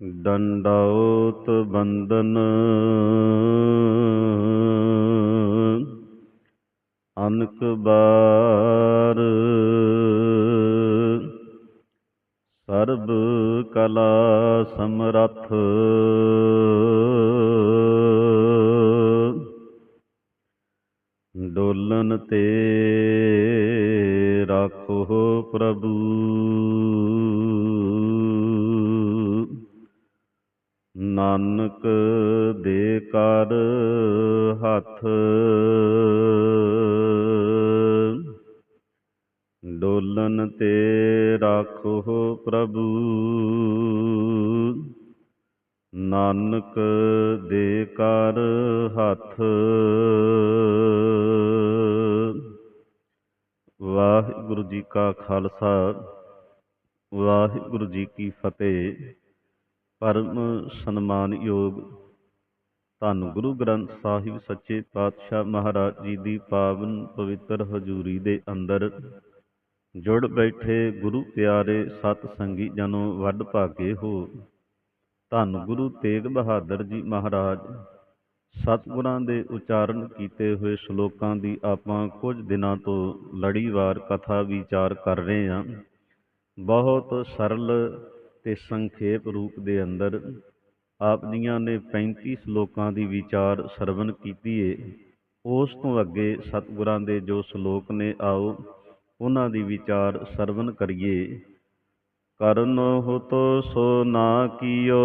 ਦੰਡਾਉਤ ਬੰਦਨ ਅਨਕ ਬਾਰ ਸਰਬ ਕਲਾ ਸਮਰੱਥ ਦੇ ਕਰ ਹੱਥ। ਡੋਲਨ ਤੇ ਰਾਖੋ ਪ੍ਰਭੂ। ਨਾਨਕ ਦੇ ਕਰ ਹੱਥ। ਵਾਹਿਗੁਰੂ ਜੀ ਕਾ ਖਾਲਸਾ, ਵਾਹਿਗੁਰੂ ਜੀ ਕੀ ਫਤਿਹ। ਪਰਮ ਸਨਮਾਨਯੋਗ ਧੰਨ ਗੁਰੂ ਗ੍ਰੰਥ ਸਾਹਿਬ ਸੱਚੇ ਪਾਤਸ਼ਾਹ ਮਹਾਰਾਜ ਜੀ ਦੀ ਪਾਵਨ ਪਵਿੱਤਰ ਹਜ਼ੂਰੀ ਦੇ ਅੰਦਰ ਜੁੜ ਬੈਠੇ ਗੁਰੂ ਪਿਆਰੇ ਸਤ ਸੰਗੀ ਜਨੋ ਵੱਡ ਭਾਗੇ ਹੋ। ਧੰਨ ਗੁਰੂ ਤੇਗ ਬਹਾਦਰ ਜੀ ਮਹਾਰਾਜ, ਸਤਿਗੁਰਾਂ ਦੇ ਉਚਾਰਨ ਕੀਤੇ ਹੋਏ ਸ਼ਲੋਕਾਂ ਦੀ ਆਪਾਂ ਕੁਝ ਦਿਨਾਂ ਤੋਂ ਲੜੀਵਾਰ ਕਥਾ ਵਿਚਾਰ ਕਰ ਰਹੇ ਹਾਂ। ਬਹੁਤ ਸਰਲ ਤੇ ਸੰਖੇਪ ਰੂਪ ਦੇ ਅੰਦਰ ਆਪ ਜੀਆਂ ਨੇ 35 ਸ਼ਲੋਕਾਂ ਦੀ ਵਿਚਾਰ ਸਰਵਣ ਕੀਤੀ ਏ। ਉਸ ਤੋਂ ਅੱਗੇ ਸਤਿਗੁਰਾਂ ਦੇ ਜੋ ਸ਼ਲੋਕ ਨੇ, ਆਓ ਉਹਨਾਂ ਦੀ ਵਿਚਾਰ ਸਰਵਣ ਕਰੀਏ। ਕਰਨ ਹੁਤੋ ਸੋ ਨਾ ਕੀਓ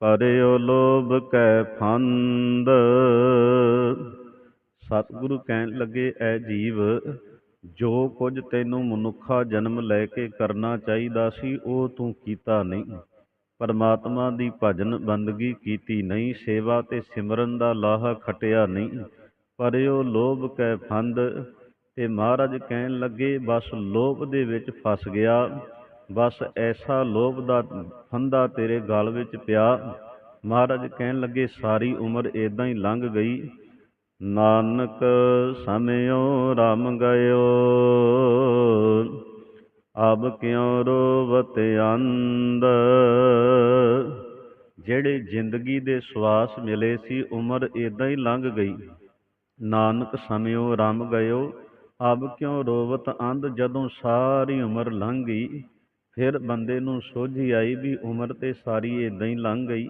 ਪਰਿਓ ਲੋਭ ਕੈ ਫੰਦ। ਸਤਿਗੁਰੂ ਕਹਿਣ ਲੱਗੇ, ਐ ਜੀਵ, ਜੋ ਕੁਝ ਤੈਨੂੰ ਮਨੁੱਖਾ ਜਨਮ ਲੈ ਕੇ ਕਰਨਾ ਚਾਹੀਦਾ ਸੀ, ਉਹ ਤੂੰ ਕੀਤਾ ਨਹੀਂ। ਪਰਮਾਤਮਾ ਦੀ ਭਜਨ ਬੰਦਗੀ ਕੀਤੀ ਨਹੀਂ, ਸੇਵਾ ਤੇ ਸਿਮਰਨ ਦਾ ਲਾਹਾ ਖਟਿਆ ਨਹੀਂ। ਪਰਿਓ ਲੋਭ ਕੈ ਫੰਦ, ਤੇ ਮਹਾਰਾਜ ਕਹਿਣ ਲੱਗੇ, ਬਸ ਲੋਭ ਦੇ ਵਿੱਚ ਫਸ ਗਿਆ। ਬਸ ਐਸਾ ਲੋਭ ਦਾ ਫੰਦਾ ਤੇਰੇ ਗਲ ਵਿੱਚ ਪਿਆ। ਮਹਾਰਾਜ ਕਹਿਣ ਲੱਗੇ, ਸਾਰੀ ਉਮਰ ਇਦਾਂ ਹੀ ਲੰਘ ਗਈ। ਨਾਨਕ ਸਮਿਓ, ਰਮ ਗਇਓ। ਅਬ ਕਿਉ ਰੋਵਤ ਅੰਦ ਜਿਹੜੇ ਜ਼ਿੰਦਗੀ ਦੇ ਸਵਾਸ ਮਿਲੇ ਸੀ, ਉਮਰ ਇਦਾਂ ਹੀ ਲੰਘ ਗਈ। ਨਾਨਕ ਸਮਿਓ ਰਮ ਗਇਓ, ਅਬ ਕਿਉ ਰੋਵਤ ਅੰਦ ਜਦੋਂ ਸਾਰੀ ਉਮਰ ਲੰਘ ਗਈ, ਫਿਰ ਬੰਦੇ ਨੂੰ ਸੋਝੀ ਆਈ ਵੀ ਉਮਰ ਤੇ ਸਾਰੀ ਇਦਾਂ ਹੀ ਲੰਘ ਗਈ।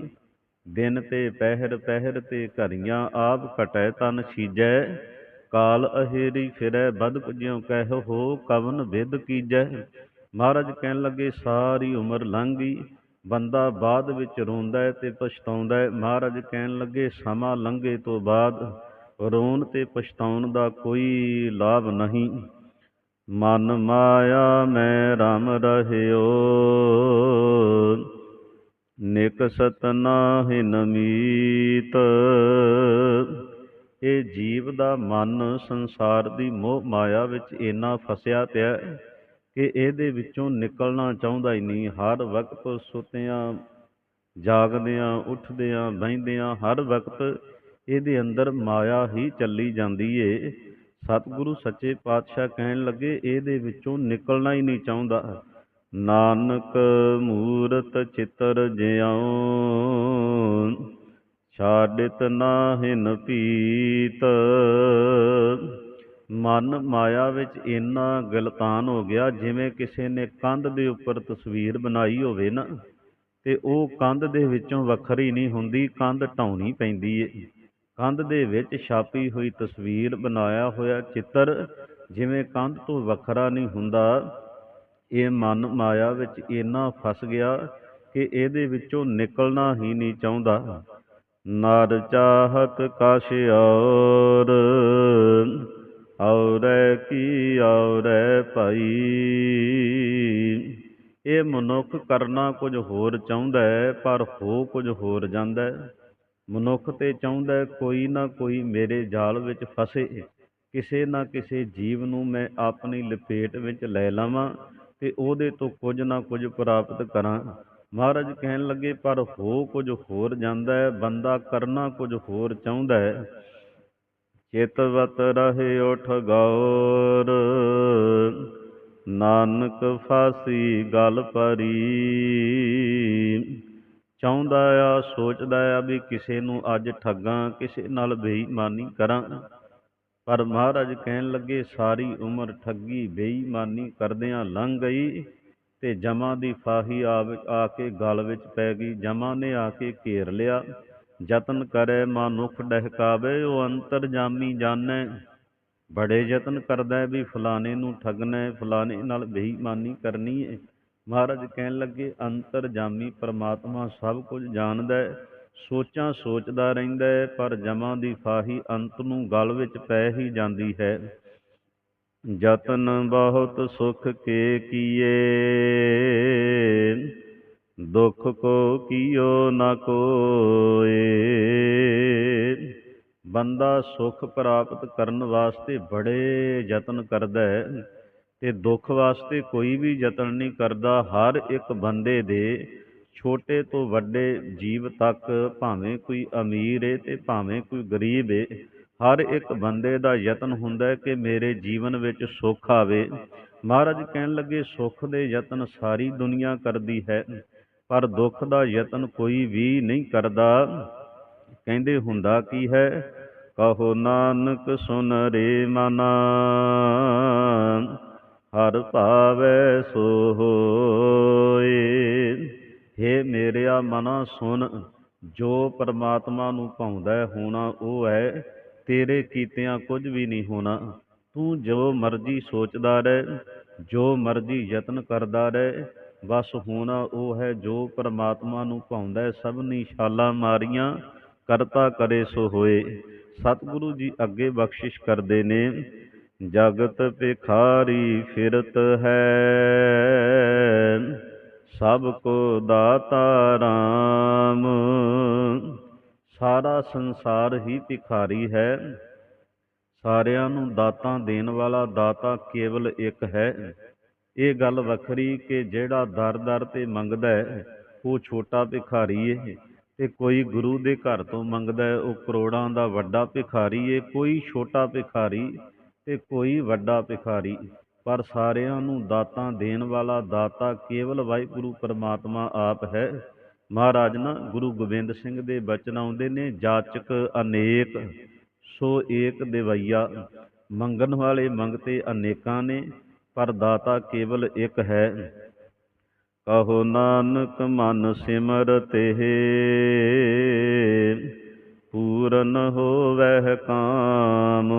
ਦਿਨ ਤੇ ਪਹਿਰ ਪਹਿਰ ਤੇ ਘਰੀਆਂ ਆਪ ਕਟੈ ਤਨ ਛੀਜੈ। ਕਾਲ ਅਹੇਰੀ ਫਿਰੈ ਬਦ ਜਿਉ ਕਹਿ ਹੋ, ਕਵਨ ਵਿਦ ਕੀਜੈ। ਮਹਾਰਾਜ ਕਹਿਣ ਲੱਗੇ, ਸਾਰੀ ਉਮਰ ਲੰਘ ਗਈ ਬੰਦਾ ਬਾਅਦ ਵਿੱਚ ਰੋਂਦਾ ਹੈ ਤੇ ਪਛਤਾਉਂਦਾ ਹੈ। ਮਹਾਰਾਜ ਕਹਿਣ ਲੱਗੇ, ਸਮਾਂ ਲੰਘੇ ਤੋਂ ਬਾਅਦ ਰੋਣ ਤੇ ਪਛਤਾਉਣ ਦਾ ਕੋਈ ਲਾਭ ਨਹੀਂ। ਮਨ ਮਾਇਆ ਮੈਂ ਰਮ ਰਹਿਓ ਨਿਕਸਤ ਨਾਹਿ ਨਮੀਤ ਇਹ ਜੀਵ ਦਾ ਮਨ ਸੰਸਾਰ ਦੀ ਮੋਹ ਮਾਇਆ ਵਿੱਚ ਇੰਨਾ ਫਸਿਆ ਪਿਆ ਕਿ ਇਹਦੇ ਵਿੱਚੋਂ ਨਿਕਲਣਾ ਚਾਹੁੰਦਾ ਹੀ ਨਹੀਂ। ਹਰ ਵਕਤ ਸੁੱਤਿਆਂ, ਜਾਗਦਿਆਂ, ਉੱਠਦਿਆਂ, ਬਹਿੰਦਿਆਂ, ਹਰ ਵਕਤ ਇਹਦੇ ਅੰਦਰ ਮਾਇਆ ਹੀ ਚੱਲੀ ਜਾਂਦੀ ਏ। ਸਤਿਗੁਰੂ ਸੱਚੇ ਪਾਤਸ਼ਾਹ ਕਹਿਣ ਲੱਗੇ, ਇਹਦੇ ਵਿੱਚੋਂ ਨਿਕਲਣਾ ਹੀ ਨਹੀਂ ਚਾਹੁੰਦਾ। ਨਾਨਕ ਮੂਰਤ ਚਿੱਤਰ ਜਿਉਂ ਛਾੜਿਤ ਨਾਹਿਨ ਪੀਤ। ਮਨ ਮਾਇਆ ਵਿੱਚ ਇੰਨਾ ਗਲਤਾਨ ਹੋ ਗਿਆ, ਜਿਵੇਂ ਕਿਸੇ ਨੇ ਕੰਧ ਦੇ ਉੱਪਰ ਤਸਵੀਰ ਬਣਾਈ ਹੋਵੇ ਨਾ, ਤੇ ਉਹ ਕੰਧ ਦੇ ਵਿੱਚੋਂ ਵੱਖਰੀ ਨਹੀਂ ਹੁੰਦੀ, ਕੰਧ ਢਾਉਣੀ ਪੈਂਦੀ ਏ। ਕੰਧ ਦੇ ਵਿੱਚ ਛਾਪੀ ਹੋਈ ਤਸਵੀਰ ਬਣਾਇਆ ਹੋਇਆ ਚਿੱਤਰ ਜਿਵੇਂ ਕੰਧ ਤੋਂ ਵੱਖਰਾ ਨਹੀਂ ਹੁੰਦਾ, ਇਹ ਮਨ ਮਾਇਆ ਵਿੱਚ ਇੰਨਾ ਫਸ ਗਿਆ ਕਿ ਇਹਦੇ ਵਿੱਚੋਂ ਨਿਕਲਣਾ ਹੀ ਨਹੀਂ ਚਾਹੁੰਦਾ। ਨਰ ਚਾਹਤ ਕਛ ਔਰ, ਔਰੈ ਕੀ ਔਰੈ ਭਾਈ। ਇਹ ਮਨੁੱਖ ਕਰਨਾ ਕੁਝ ਹੋਰ ਚਾਹੁੰਦਾ ਹੈ, ਪਰ ਹੋ ਕੁਝ ਹੋਰ ਜਾਂਦਾ ਹੈ। ਮਨੁੱਖ ਤੇ ਚਾਹੁੰਦਾ ਕੋਈ ਨਾ ਕੋਈ ਮੇਰੇ ਜਾਲ ਵਿੱਚ ਫਸੇ। ਕਿਸੇ ਨਾ ਕਿਸੇ ਜੀਵ ਨੂੰ ਮੈਂ ਆਪਣੀ ਲਪੇਟ ਵਿੱਚ ਲੈ ਲਵਾਂ ਤੇ ਉਹਦੇ ਤੋਂ ਕੁਝ ਨਾ ਕੁਝ ਪ੍ਰਾਪਤ ਕਰਾਂ। ਮਹਾਰਾਜ ਕਹਿਣ ਲੱਗੇ, ਪਰ ਹੋ ਕੁਝ ਹੋਰ ਜਾਂਦਾ ਹੈ, ਬੰਦਾ ਕਰਨਾ ਕੁਝ ਹੋਰ ਚਾਹੁੰਦਾ ਹੈ। ਚਿਤਵਤ ਰਹੇ ਉਠ ਗੌਰ, ਨਾਨਕ ਫਾਸੀ ਗਲ ਪਰੀ। ਚਾਹੁੰਦਾ ਆ, ਸੋਚਦਾ ਆ ਵੀ ਕਿਸੇ ਨੂੰ ਅੱਜ ਠੱਗਾਂ, ਕਿਸੇ ਨਾਲ ਬੇਈਮਾਨੀ ਕਰਾਂ। ਪਰ ਮਹਾਰਾਜ ਕਹਿਣ ਲੱਗੇ, ਸਾਰੀ ਉਮਰ ਠੱਗੀ, ਬੇਈਮਾਨੀ ਕਰਦਿਆਂ ਲੰਘ ਗਈ। ਤੇ ਜਮਾ ਦੀ ਫਾਹੀ ਆ ਕੇ ਗਲ ਵਿੱਚ ਪੈ ਗਈ। ਜਮਾ ਨੇ ਆ ਕੇ ਘੇਰ ਲਿਆ। ਯਤਨ ਕਰੇ ਮਨੁੱਖ ਡਹਿਕਾਵੇ, ਉਹ ਅੰਤਰ ਜਾਮੀ ਜਾਣੈ। ਬੜੇ ਯਤਨ ਕਰਦਾ ਵੀ ਫਲਾਣੇ ਨੂੰ ਠੱਗਣਾ ਫਲਾਣੇ ਨਾਲ ਬੇਈਮਾਨੀ ਕਰਨੀ ਹੈ। ਮਹਾਰਾਜ ਕਹਿਣ ਲੱਗੇ, ਅੰਤਰ ਜਾਮੀ ਪਰਮਾਤਮਾ ਸਭ ਕੁਝ ਜਾਣਦਾ ਹੈ। ਸੋਚਾਂ ਸੋਚਦਾ ਰਹਿੰਦਾ ਹੈ, ਪਰ ਜਮਾਂ ਦੀ ਫਾਹੀ ਅੰਤ ਨੂੰ ਗਲ ਵਿੱਚ ਪੈ ਹੀ ਜਾਂਦੀ ਹੈ। ਯਤਨ ਬਹੁਤ ਸੁਖ ਕੇ ਕੀਏ। ਦੁਖ ਕੋ ਕੀਓ ਨ ਕੋਏ। ਬੰਦਾ ਸੁਖ ਪ੍ਰਾਪਤ ਕਰਨ ਵਾਸਤੇ ਬੜੇ ਯਤਨ ਕਰਦਾ ਹੈ ਤੇ ਦੁੱਖ ਵਾਸਤੇ ਕੋਈ ਵੀ ਯਤਨ ਨਹੀਂ ਕਰਦਾ। ਹਰ ਇੱਕ ਬੰਦੇ ਦੇ ਛੋਟੇ ਤੋਂ ਵੱਡੇ ਜੀਵ ਤੱਕ ਭਾਵੇਂ ਕੋਈ ਅਮੀਰ ਏ ਤੇ ਭਾਵੇਂ ਕੋਈ ਗਰੀਬ ਏ ਹਰ ਇੱਕ ਬੰਦੇ ਦਾ ਯਤਨ ਹੁੰਦਾ ਹੈ ਕਿ ਮੇਰੇ ਜੀਵਨ ਵਿੱਚ ਸੁੱਖ ਆਵੇ। ਮਹਾਰਾਜ ਕਹਿਣ ਲੱਗੇ, ਸੁੱਖ ਦੇ ਯਤਨ ਸਾਰੀ ਦੁਨੀਆ ਕਰਦੀ ਹੈ, ਪਰ ਦੁੱਖ ਦਾ ਯਤਨ ਕੋਈ ਵੀ ਨਹੀਂ ਕਰਦਾ। ਕਹਿੰਦੇ ਹੁੰਦਾ ਕੀ ਹੈ? ਕਹੋ ਨਾਨਕ, ਸੁਨ ਰੇ ਮਨਾ, ਹਰ ਭਾਵੈ ਸੋ ਹੋਏ। ਹੇ ਮੇਰਿਆ ਮਨਾ, ਸੁਨ, ਜੋ ਪਰਮਾਤਮਾ ਨੂੰ ਪਾਉਂਦਾ ਹੋਣਾ ਉਹ ਹੈ। ਤੇਰੇ ਕੀਤਿਆਂ ਕੁਝ ਵੀ ਨਹੀਂ ਹੋਣਾ। ਤੂੰ ਜੋ ਮਰਜ਼ੀ ਸੋਚਦਾ ਰਹਿ, ਜੋ ਮਰਜ਼ੀ ਯਤਨ ਕਰਦਾ ਰਹਿ, ਬਸ ਹੋਣਾ ਉਹ ਹੈ ਜੋ ਪਰਮਾਤਮਾ ਨੂੰ ਭਾਉਂਦਾ ਸਭ ਸਭਨੀ ਛਾਲਾਂ ਮਾਰੀਆਂ, ਕਰਤਾ ਕਰੇ ਸੋ ਹੋਏ। ਸਤਿਗੁਰੂ ਜੀ ਅੱਗੇ ਬਖਸ਼ਿਸ਼ ਕਰਦੇ ਨੇ, ਜਗਤ ਭਿਖਾਰੀ ਫਿਰਤ ਹੈ। ਸਭ ਕੋ ਦਾਤਾ ਰਾਮ। ਸਾਰਾ ਸੰਸਾਰ ਹੀ ਭਿਖਾਰੀ ਹੈ। ਸਾਰਿਆਂ ਨੂੰ ਦਾਤਾਂ ਦੇਣ ਵਾਲਾ ਦਾਤਾ ਕੇਵਲ ਇੱਕ ਹੈ। ਇਹ ਗੱਲ ਵੱਖਰੀ ਕਿ ਜਿਹੜਾ ਦਰ-ਦਰ ਤੇ ਮੰਗਦਾ ਹੈ, ਉਹ ਛੋਟਾ ਭਿਖਾਰੀ ਹੈ ਤੇ ਕੋਈ ਗੁਰੂ ਦੇ ਘਰ ਤੋਂ ਮੰਗਦਾ ਹੈ, ਉਹ ਕਰੋੜਾਂ ਦਾ ਵੱਡਾ ਭਿਖਾਰੀ ਹੈ ਕੋਈ ਛੋਟਾ ਭਿਖਾਰੀ ਤੇ ਕੋਈ ਵੱਡਾ ਭਿਖਾਰੀ। ਪਰ ਸਾਰਿਆਂ ਨੂੰ ਦਾਤਾਂ ਦੇਣ ਵਾਲਾ ਦਾਤਾ ਕੇਵਲ ਵਾਹਿਗੁਰੂ ਪਰਮਾਤਮਾ ਆਪ ਹੈ। ਮਹਾਰਾਜ ਨਾ ਗੁਰੂ ਗੋਬਿੰਦ ਸਿੰਘ ਦੇ ਬਚਨ ਆਉਂਦੇ ਨੇ, ਜਾਚਕ ਅਨੇਕ, ਸੋ ਏਕ ਦਿਵਈਆ। ਮੰਗਣ ਵਾਲੇ ਮੰਗਤੇ ਅਨੇਕਾਂ ਨੇ, ਪਰ ਦਾਤਾ ਕੇਵਲ ਇੱਕ ਹੈ। ਕਹੋ ਨਾਨਕ ਮਨ ਸਿਮਰ ਸਿਮਰਤੇ ਪੂਰਨ ਹੋਵਹਿ ਕਾਮ।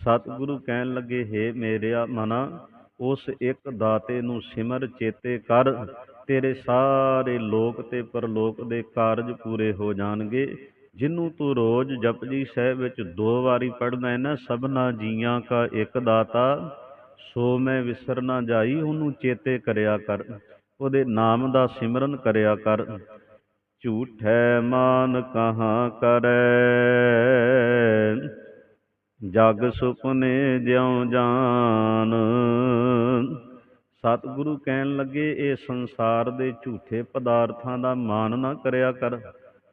ਸਤਿਗੁਰੂ ਕਹਿਣ ਲੱਗੇ, ਹੈ ਮੇਰਿਆ ਮਨਾ, ਉਸ ਇੱਕ ਦਾਤੇ ਨੂੰ ਸਿਮਰ ਚੇਤੇ ਕਰ। ਤੇਰੇ ਸਾਰੇ ਲੋਕ ਤੇ ਪਰਲੋਕ ਦੇ ਕਾਰਜ ਪੂਰੇ ਹੋ ਜਾਣਗੇ। ਜਿਹਨੂੰ ਤੂੰ ਰੋਜ਼ ਜਪਜੀ ਸਾਹਿਬ ਵਿੱਚ ਦੋ ਵਾਰੀ ਪੜ੍ਹਦਾ ਹੈ ਨਾ, ਸਭਨਾ ਜੀਆਂ ਕਾ ਇੱਕ ਦਾਤਾ, ਸੋ ਮੈਂ ਵਿਸਰ ਨਾ ਜਾਈ, ਉਹਨੂੰ ਚੇਤੇ ਕਰਿਆ ਕਰ। ਉਹਦੇ ਨਾਮ ਦਾ ਸਿਮਰਨ ਕਰਿਆ ਕਰ। ਝੂਠੈ ਮਾਨ ਕਹਾਂ ਕਰੈ? ਜਗ ਸੁਪਨੇ ਜਿਉ ਜਾਨ ਸਤਿਗੁਰੂ ਕਹਿਣ ਲੱਗੇ, ਇਹ ਸੰਸਾਰ ਦੇ ਝੂਠੇ ਪਦਾਰਥਾਂ ਦਾ ਮਾਨ ਨਾ ਕਰਿਆ ਕਰ,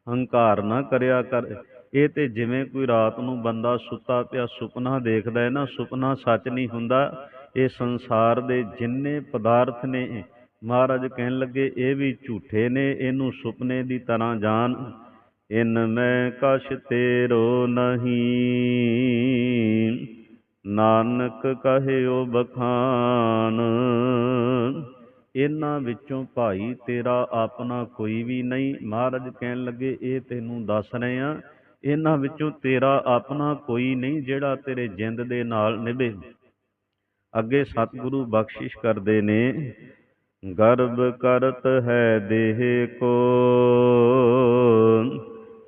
ਹੰਕਾਰ ਨਾ ਕਰਿਆ ਕਰ। ਇਹ ਤੇ ਜਿਵੇਂ ਕੋਈ ਰਾਤ ਨੂੰ ਬੰਦਾ ਸੁੱਤਾ ਪਿਆ ਸੁਪਨਾ ਦੇਖਦਾ ਹੈ ਨਾ, ਸੁਪਨਾ ਸੱਚ ਨਹੀਂ ਹੁੰਦਾ। ਇਹ ਸੰਸਾਰ ਦੇ ਜਿੰਨੇ ਪਦਾਰਥ ਨੇ, ਮਹਾਰਾਜ ਕਹਿਣ ਲੱਗੇ, ਇਹ ਵੀ ਝੂਠੇ ਨੇ, ਇਹਨੂੰ ਸੁਪਨੇ ਦੀ ਤਰ੍ਹਾਂ ਜਾਣ। ਇਨ ਮੈਂ ਕਛ ਤੇਰੋ ਨਹੀਂ। ਨਾਨਕ ਕਹਿਓ ਬਖਾਨ, ਇਹਨਾਂ ਵਿੱਚੋਂ ਭਾਈ ਤੇਰਾ ਆਪਣਾ ਕੋਈ ਵੀ ਨਹੀਂ। ਮਹਾਰਾਜ ਕਹਿਣ ਲੱਗੇ, ਇਹ ਤੈਨੂੰ ਦੱਸ ਰਹੇ ਆ ਇਹਨਾਂ ਵਿੱਚੋਂ ਤੇਰਾ ਆਪਣਾ ਕੋਈ ਨਹੀਂ ਜਿਹੜਾ ਤੇਰੇ ਜਿੰਦ ਦੇ ਨਾਲ ਨਿਭੇ। ਅੱਗੇ ਸਤਿਗੁਰੂ ਬਖਸ਼ਿਸ਼ ਕਰਦੇ ਨੇ ਗਰਭ ਕਰਤ ਹੈ ਦੇਹ ਕੋ,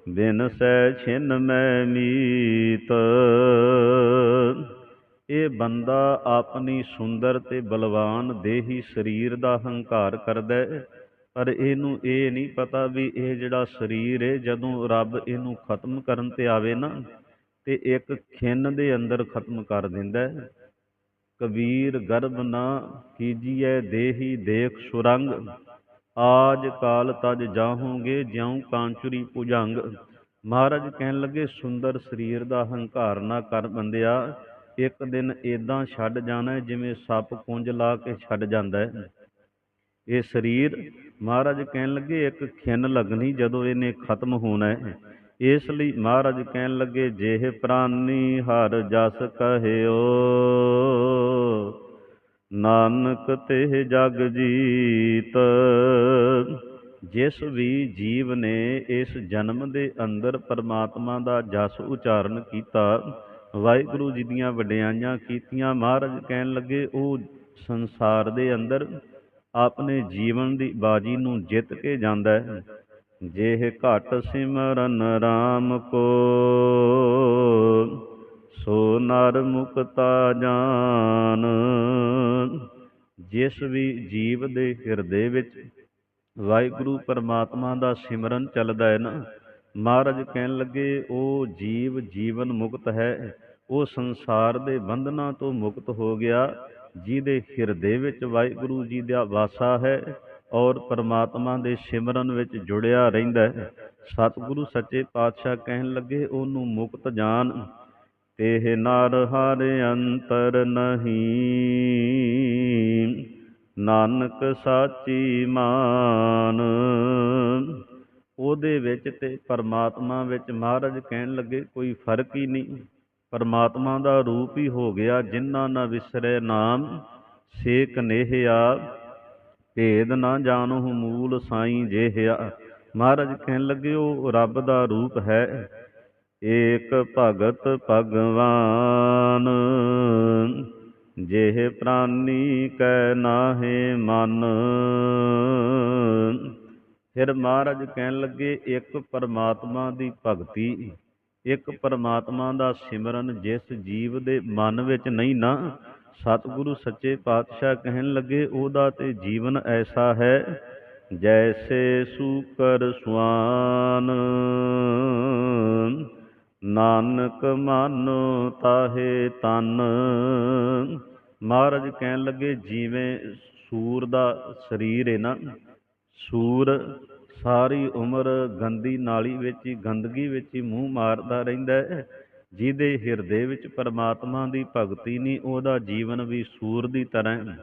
ਬਿਨ ਸੈ ਛਿਨ ਮੈਂ ਮੀਤ। ਇਹ ਬੰਦਾ ਆਪਣੀ ਸੁੰਦਰ ਤੇ ਬਲਵਾਨ ਦੇਹੀ ਸਰੀਰ ਦਾ ਹੰਕਾਰ ਕਰਦਾ ਹੈ, ਪਰ ਇਹਨੂੰ ਇਹ ਨਹੀਂ ਪਤਾ ਵੀ ਇਹ ਜਿਹੜਾ ਸਰੀਰ ਹੈ, ਜਦੋਂ ਰੱਬ ਇਹਨੂੰ ਖਤਮ ਕਰਨ ਤੇ ਆਵੇ ਨਾ, ਤੇ ਇੱਕ ਖਿੰਨ ਦੇ ਅੰਦਰ ਖਤਮ ਕਰ ਦਿੰਦਾ ਹੈ। ਕਬੀਰ ਗਰਭ ਨਾ ਕੀਜੀਐ, ਦੇਹੀ ਦੇਖ ਸੁਰੰਗ, ਆਜ ਕਾਲ ਤਜ ਜਾਹੋਗੇ, ਜਿਉ ਕਾਂਚੁਰੀ ਭੁਜੰਗ। ਮਹਾਰਾਜ ਕਹਿਣ ਲੱਗੇ, ਸੁੰਦਰ ਸਰੀਰ ਦਾ ਹੰਕਾਰ ਨਾ ਕਰ ਬੰਦਿਆ ਇੱਕ ਦਿਨ ਏਦਾਂ ਛੱਡ ਜਾਣਾ ਜਿਵੇਂ ਸੱਪ ਕੁੰਜ ਲਾ ਕੇ ਛੱਡ ਜਾਂਦਾ ਹੈ। ਇਹ ਸਰੀਰ ਮਹਾਰਾਜ ਕਹਿਣ ਲੱਗੇ ਇੱਕ ਖਿੰਨ ਲੱਗਣੀ ਜਦੋਂ ਇਹਨੇ ਖਤਮ ਹੋਣਾ ਹੈ। ਇਸ ਲਈ ਮਹਾਰਾਜ ਕਹਿਣ ਲੱਗੇ, ਜਿਹੇ ਪ੍ਰਾਨੀ ਹਰ ਜਸ ਕਹਿਓ, ਨਾਨਕ ਤੇ ਜਗ ਜੀਤ। ਜਿਸ ਵੀ ਜੀਵ ਨੇ ਇਸ ਜਨਮ ਦੇ ਅੰਦਰ ਪਰਮਾਤਮਾ ਦਾ ਜਸ ਉਚਾਰਨ ਕੀਤਾ ਵਾਹਿਗੁਰੂ ਜੀ ਦੀਆਂ ਵਡਿਆਈਆਂ ਕੀਤੀਆਂ। ਮਹਾਰਾਜ ਕਹਿਣ ਲੱਗੇ, ਉਹ ਸੰਸਾਰ ਦੇ ਅੰਦਰ ਆਪਣੇ ਜੀਵਨ ਦੀ ਬਾਜੀ ਨੂੰ ਜਿੱਤ ਕੇ ਜਾਂਦਾ ਹੈ। ਜੇਹ ਘਟ ਸਿਮਰਨ RAM ਕੋ, ਸੋ ਨਰ ਮੁਕਤਾ ਜਾਨ। ਜਿਸ ਵੀ ਜੀਵ ਦੇ ਹਿਰਦੇ ਵਿੱਚ ਵਾਹਿਗੁਰੂ ਪਰਮਾਤਮਾ ਦਾ ਸਿਮਰਨ ਚੱਲਦਾ ਹੈ ਨਾ, ਮਹਾਰਾਜ ਕਹਿਣ ਲੱਗੇ, ਉਹ ਜੀਵ ਜੀਵਨ ਮੁਕਤ ਹੈ। ਉਹ ਸੰਸਾਰ ਦੇ ਬੰਧਨਾਂ ਤੋਂ ਮੁਕਤ ਹੋ ਗਿਆ, ਜਿਹਦੇ ਹਿਰਦੇ ਵਿੱਚ ਵਾਹਿਗੁਰੂ ਜੀ ਦਾ ਵਾਸਾ ਹੈ ਔਰ ਪਰਮਾਤਮਾ ਦੇ ਸਿਮਰਨ ਵਿੱਚ ਜੁੜਿਆ ਰਹਿੰਦਾ ਹੈ। ਸਤਿਗੁਰੂ ਸੱਚੇ ਪਾਤਸ਼ਾਹ ਕਹਿਣ ਲੱਗੇ, ਉਹਨੂੰ ਮੁਕਤ ਜਾਣ ਤੇਹ ਨਰ ਹਰ ਅੰਤਰ ਨਹੀਂ। ਨਾਨਕ ਸਾਚੀ ਮਾਨ, ਉਹਦੇ ਵਿੱਚ ਤੇ ਪਰਮਾਤਮਾ ਵਿੱਚ ਮਹਾਰਾਜ ਕਹਿਣ ਲੱਗੇ, ਕੋਈ ਫ਼ਰਕ ਹੀ ਨਹੀਂ। ਪਰਮਾਤਮਾ ਦਾ ਰੂਪ ਹੀ ਹੋ ਗਿਆ, ਜਿਨ੍ਹਾਂ ਨਾ ਵਿਸਰੇ ਨਾਮ, ਸੇਕ ਕਨੇਹਿਆ ਭੇਦ ਨਾ ਜਾਣੋ ਮੂਲ ਸਾਈਂ ਜਿਹਿਆ। ਮਹਾਰਾਜ ਕਹਿਣ ਲੱਗੇ, ਉਹ ਰੱਬ ਦਾ ਰੂਪ ਹੈ। ਏਕ ਭਗਤ ਭਗਵਾਨ, ਜਿਹ ਪ੍ਰਾਨੀ ਕੈ ਨਾਹੇ ਮਨ। ਫਿਰ ਮਹਾਰਾਜ ਕਹਿਣ ਲੱਗੇ ਇੱਕ ਪਰਮਾਤਮਾ ਦੀ ਭਗਤੀ। ਇੱਕ ਪਰਮਾਤਮਾ ਦਾ ਸਿਮਰਨ ਜਿਸ ਜੀਵ ਦੇ ਮਨ ਵਿੱਚ ਨਹੀਂ ਨਾ, ਸਤਿਗੁਰੂ ਸੱਚੇ ਪਾਤਸ਼ਾਹ ਕਹਿਣ ਲੱਗੇ, ਉਹਦਾ ਤੇ ਜੀਵਨ ਐਸਾ ਹੈ ਜੈਸੇ ਸੂਕਰ ਸੁਆਨ ਨਾਨਕ ਮਨ ਤਾਹੇ ਤਨ। ਮਹਾਰਾਜ ਕਹਿਣ ਲੱਗੇ, ਜਿਵੇਂ ਸੂਰ ਦਾ ਸਰੀਰ ਹੈ ਨਾ, ਸੂਰ ਸਾਰੀ ਉਮਰ ਗੰਦੀ ਨਾਲੀ ਵਿੱਚ ਹੀ, ਗੰਦਗੀ ਵਿੱਚ ਹੀ ਮੂੰਹ ਮਾਰਦਾ ਰਹਿੰਦਾ ਹੈ। ਜਿਹਦੇ ਹਿਰਦੇ ਵਿੱਚ ਪਰਮਾਤਮਾ ਦੀ ਭਗਤੀ ਨਹੀਂ, ਉਹਦਾ ਜੀਵਨ ਵੀ ਸੂਰ ਦੀ ਤਰ੍ਹਾਂ ਹੈ।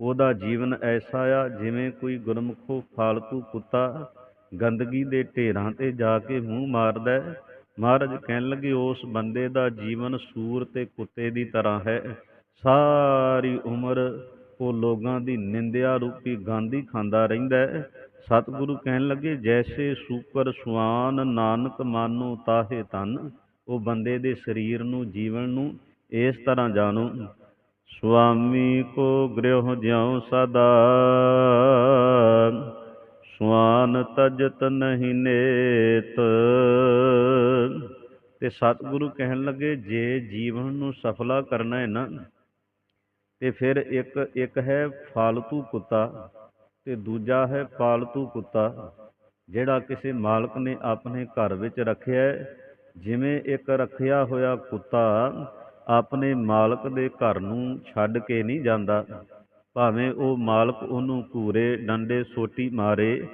ਉਹਦਾ ਜੀਵਨ ਐਸਾ ਆ, ਜਿਵੇਂ ਕੋਈ ਗੁਰਮੁਖੋ ਫਾਲਤੂ ਕੁੱਤਾ ਗੰਦਗੀ ਦੇ ਢੇਰਾਂ ਤੇ ਜਾ ਕੇ ਮੂੰਹ ਮਾਰਦਾ ਹੈ। ਮਹਾਰਾਜ ਕਹਿਣ ਲੱਗੇ, ਉਸ ਬੰਦੇ ਦਾ ਜੀਵਨ ਸੂਰ ਤੇ ਕੁੱਤੇ ਦੀ ਤਰ੍ਹਾਂ ਹੈ। ਸਾਰੀ ਉਮਰ ਉਹ ਲੋਕਾਂ ਦੀ ਨਿੰਦਿਆ ਰੂਪੀ ਗਾਂਧੀ ਖਾਂਦਾ ਰਹਿੰਦਾ ਹੈ। ਸਤਿਗੁਰੂ ਕਹਿਣ ਲੱਗੇ, ਜੈਸੇ ਸੂਕਰ ਸੁਆਨ, ਨਾਨਕ ਮਾਨੋ ਤਾਹੇ ਤਨ ਉਹ ਬੰਦੇ ਦੇ ਸਰੀਰ ਨੂੰ, ਜੀਵਨ ਨੂੰ ਇਸ ਤਰ੍ਹਾਂ ਜਾਣੋ। ਸੁਆਮੀ ਕੋ ਗ੍ਰਹਿ ਜਿਉ ਸਦਾ, ਸੁਆਨ ਤਜਤ ਨਹੀਂ ਨੇਤ। ਤੇ ਸਤਿਗੁਰੂ ਕਹਿਣ ਲੱਗੇ, ਜੇ ਜੀਵਨ ਨੂੰ ਸਫਲਾ ਕਰਨਾ ਹੈ ਨਾ, ਤੇ ਫਿਰ ਇੱਕ ਇੱਕ ਹੈ ਫਾਲਤੂ ਕੁੱਤਾ ਤੇ ਦੂਜਾ ਹੈ ਪਾਲਤੂ ਕੁੱਤਾ, ਜਿਹੜਾ ਕਿਸੇ ਮਾਲਕ ਨੇ ਆਪਣੇ ਘਰ ਵਿੱਚ ਰੱਖਿਆ ਜਿਵੇਂ ਇੱਕ ਰੱਖਿਆ ਹੋਇਆ ਕੁੱਤਾ ਆਪਣੇ ਮਾਲਕ ਦੇ ਘਰ ਨੂੰ ਛੱਡ ਕੇ ਨਹੀਂ ਜਾਂਦਾ, ਭਾਵੇਂ ਉਹ ਮਾਲਕ ਉਹਨੂੰ ਘੂਰੇ, ਡੰਡੇ, ਸੋਟੀ ਮਾਰੇ,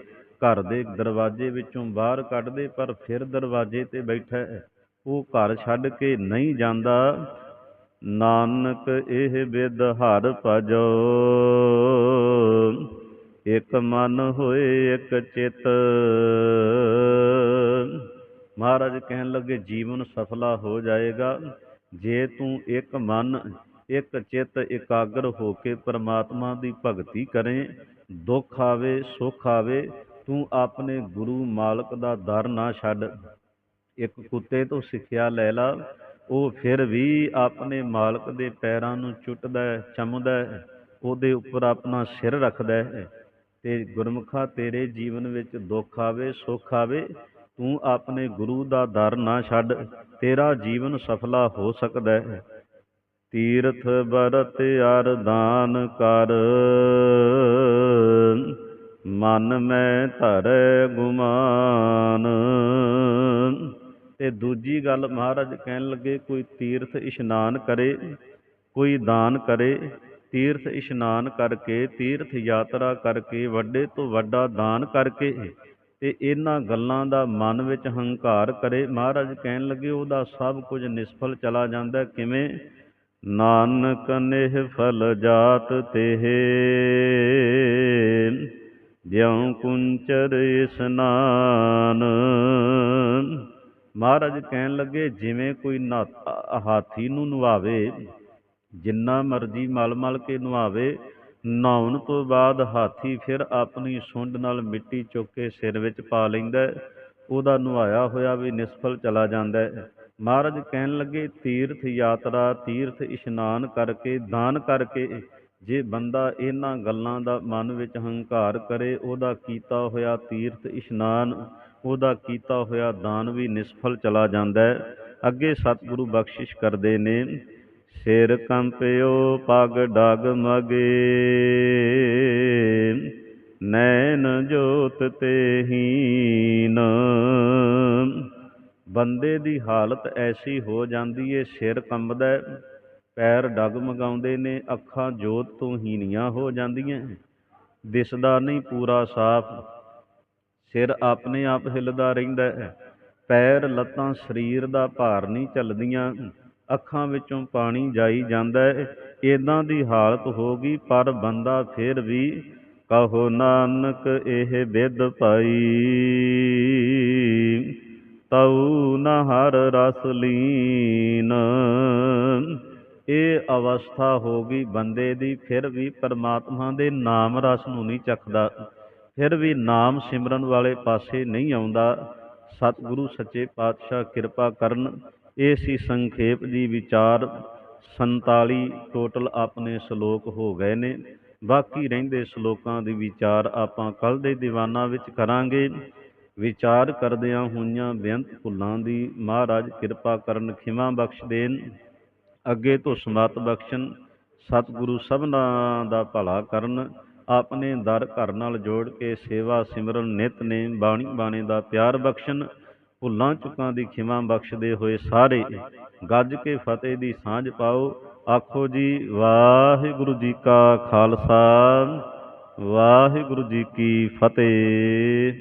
ਘਰ ਦੇ ਦਰਵਾਜ਼ੇ ਵਿੱਚੋਂ ਬਾਹਰ ਕੱਢਦੇ, ਪਰ ਫਿਰ ਦਰਵਾਜ਼ੇ ਤੇ ਬੈਠਾ ਉਹ ਘਰ ਛੱਡ ਕੇ ਨਹੀਂ ਜਾਂਦਾ। ਨਾਨਕ ਇਹ ਬਿਦ ਹਰ ਭਜੋ। ਇਕ ਮਨ ਹੋਏ ਇਕ ਚਿਤ। ਮਹਾਰਾਜ ਕਹਿਣ ਲੱਗੇ, ਜੀਵਨ ਸਫਲਾ ਹੋ ਜਾਏਗਾ। ਜੇ ਤੂੰ ਇੱਕ ਮਨ, ਇੱਕ ਚਿੱਤ ਇਕਾਗਰ ਹੋ ਕੇ ਪਰਮਾਤਮਾ ਦੀ ਭਗਤੀ ਕਰੇ, ਦੁੱਖ ਆਵੇ, ਸੁੱਖ ਆਵੇ, ਤੂੰ ਆਪਣੇ ਗੁਰੂ ਮਾਲਕ ਦਾ ਦਰ ਨਾ ਛੱਡ। ਇੱਕ ਕੁੱਤੇ ਤੋਂ ਸਿੱਖਿਆ ਲੈ ਲਾ। ਉਹ ਫਿਰ ਵੀ ਆਪਣੇ ਮਾਲਕ ਦੇ ਪੈਰਾਂ ਨੂੰ ਚੁੱਟਦਾ ਹੈ, ਚੰਮਦਾ ਹੈ। ਉਹਦੇ ਉੱਪਰ ਆਪਣਾ ਸਿਰ ਰੱਖਦਾ ਹੈ। ਤੇ ਗੁਰਮੁਖਾ ਤੇਰੇ ਜੀਵਨ ਵਿੱਚ ਦੁੱਖ ਆਵੇ, ਸੁੱਖ ਆਵੇ, ਤੂੰ ਆਪਣੇ ਗੁਰੂ ਦਾ ਦਰ ਨਾ ਛੱਡ, ਤੇਰਾ ਜੀਵਨ ਸਫਲਾ ਹੋ ਸਕਦਾ ਹੈ। ਤੀਰਥ ਬਰਤ ਅਰਦਾਨ ਕਰ। ਮਨ ਮੈਂ ਧਰੈ ਗੁਮਾਨ। ਤੇ ਦੂਜੀ ਗੱਲ ਮਹਾਰਾਜ ਕਹਿਣ ਲੱਗੇ, ਕੋਈ ਤੀਰਥ ਇਸ਼ਨਾਨ ਕਰੇ, ਕੋਈ ਦਾਨ ਕਰੇ ਤੀਰਥ ਇਸ਼ਨਾਨ ਕਰਕੇ, ਤੀਰਥ ਯਾਤਰਾ ਕਰਕੇ, ਵੱਡੇ ਤੋਂ ਵੱਡਾ ਦਾਨ ਕਰਕੇ ਤੇ ਇਹਨਾਂ ਗੱਲਾਂ ਦਾ ਮਨ ਵਿੱਚ ਹੰਕਾਰ ਕਰੇ। ਮਹਾਰਾਜ ਕਹਿਣ ਲੱਗੇ, ਉਹਦਾ ਸਭ ਕੁਝ ਨਿਸਫਲ ਚਲਾ ਜਾਂਦਾ ਕਿਵੇਂ? ਨਾਨਕ ਨਿਹ ਫਲ ਜਾਤ ਤੇਹ। ਜਿਉ ਕੁੰਚਰ ਇਸਨਾਨ। ਮਹਾਰਾਜ ਕਹਿਣ ਲੱਗੇ, ਜਿਵੇਂ ਕੋਈ ਨਹਾ- ਹਾਥੀ ਨੂੰ ਨਵਾਵੇ ਜਿੰਨਾ ਮਰਜ਼ੀ ਮਲ ਮਲ ਕੇ ਨਵਾਵੇ, ਨਹਾਉਣ ਤੋਂ ਬਾਅਦ ਹਾਥੀ ਫਿਰ ਆਪਣੀ ਸੁੰਡ ਨਾਲ ਮਿੱਟੀ ਚੁੱਕ ਕੇ ਸਿਰ ਵਿੱਚ ਪਾ ਲੈਂਦਾ ਉਹਦਾ ਨਵਾਇਆ ਹੋਇਆ ਵੀ ਨਿਸਫਲ ਚਲਾ ਜਾਂਦਾ ਮਹਾਰਾਜ ਕਹਿਣ ਲੱਗੇ, ਤੀਰਥ ਯਾਤਰਾ, ਤੀਰਥ ਇਸ਼ਨਾਨ ਕਰਕੇ, ਦਾਨ ਕਰਕੇ ਜੇ ਬੰਦਾ ਇਹਨਾਂ ਗੱਲਾਂ ਦਾ ਮਨ ਵਿੱਚ ਹੰਕਾਰ ਕਰੇ, ਉਹਦਾ ਕੀਤਾ ਹੋਇਆ ਤੀਰਥ ਇਸ਼ਨਾਨ, ਉਹਦਾ ਕੀਤਾ ਹੋਇਆ ਦਾਨ ਵੀ ਨਿਸਫਲ ਚਲਾ ਜਾਂਦਾ ਹੈ। ਅੱਗੇ ਸਤਿਗੁਰੂ ਬਖਸ਼ਿਸ਼ ਕਰਦੇ ਨੇ ਸਿਰ ਕੰਪਿਓ ਪਗ ਡਗ ਮਗੇ। ਨੈਣ ਜੋਤ ਤੇ ਹੀਨ। ਬੰਦੇ ਦੀ ਹਾਲਤ ਐਸੀ ਹੋ ਜਾਂਦੀ ਏ, ਸਿਰ ਕੰਬਦਾ ਪੈਰ ਪੈਰ ਡਗਮਗਾਉਂਦੇ ਨੇ, ਅੱਖਾਂ ਜੋਤ ਤੋਂ ਹੀਣੀਆਂ ਹੋ ਜਾਂਦੀਆਂ ਦਿਸਦਾ ਨਹੀਂ ਪੂਰਾ ਸਾਫ਼। ਸਿਰ ਆਪਣੇ ਆਪ ਹਿੱਲਦਾ ਰਹਿੰਦਾ ਹੈ ਪੈਰ ਲੱਤਾਂ ਸਰੀਰ ਦਾ ਭਾਰ ਨਹੀਂ ਚੱਲਦੀਆਂ। ਅੱਖਾਂ ਵਿੱਚੋਂ ਪਾਣੀ ਜਾਈ ਜਾਂਦਾ ਹੈ ਇਦਾਂ ਦੀ ਹਾਲਤ ਹੋ ਗਈ, ਪਰ ਬੰਦਾ ਫਿਰ ਵੀ ਕਹੋ, ਨਾਨਕ, ਇਹ ਵਿਦ ਪਾਈ ਤਉ ਨ ਹਰ ਰਸ ਲੀਨ। ਇਹ ਅਵਸਥਾ ਹੋ ਗਈ ਬੰਦੇ ਦੀ, ਫਿਰ ਵੀ ਪਰਮਾਤਮਾ ਦੇ ਨਾਮ ਰਸ ਨੂੰ ਨਹੀਂ ਚੱਖਦਾ ਫਿਰ ਵੀ ਨਾਮ ਸਿਮਰਨ ਵਾਲੇ ਪਾਸੇ ਨਹੀਂ ਆਉਂਦਾ। ਸਤਿਗੁਰੂ ਸੱਚੇ ਪਾਤਸ਼ਾਹ ਕਿਰਪਾ ਕਰਨ ਇਹ ਸੀ ਸੰਖੇਪ ਦੀ ਵਿਚਾਰ 47 ਟੋਟਲ ਆਪਣੇ ਸ਼ਲੋਕ ਹੋ ਗਏ ਨੇ। ਬਾਕੀ ਰਹਿੰਦੇ ਸ਼ਲੋਕਾਂ ਦੀ ਵਿਚਾਰ ਆਪਾਂ ਕੱਲ ਦੇ ਦੀਵਾਨਾਂ ਵਿੱਚ ਕਰਾਂਗੇ। ਵਿਚਾਰ ਕਰਦਿਆਂ ਹੋਈਆਂ ਬੇਅੰਤ ਭੁੱਲਾਂ ਦੀ, ਮਹਾਰਾਜ ਕਿਰਪਾ ਕਰਨ ਖਿਮਾ ਬਖਸ਼ ਦੇਣ, ਅੱਗੇ ਤੋਂ ਸਮਤ ਬਖਸ਼ਣ, ਸਤਿਗੁਰੂ ਸਭਨਾਂ ਦਾ ਭਲਾ ਕਰਨ, ਆਪਣੇ ਦਰ ਘਰ ਨਾਲ ਜੋੜ ਕੇ ਸੇਵਾ ਸਿਮਰਨ ਨਿਤ ਨੇ, ਬਾਣੀ ਬਾਣੇ ਦਾ ਪਿਆਰ ਬਖਸ਼ਣ ਭੁੱਲਾਂ ਚੁੱਕਾਂ ਦੀ ਖਿਮਾ ਬਖਸ਼ਦੇ ਹੋਏ ਸਾਰੇ ਗੱਜ ਕੇ ਫਤਿਹ ਦੀ ਸਾਂਝ ਪਾਓ। ਆਖੋ ਜੀ, ਵਾਹਿਗੁਰੂ ਜੀ ਕਾ ਖਾਲਸਾ, ਵਾਹਿਗੁਰੂ ਜੀ ਕੀ ਫਤਿਹ।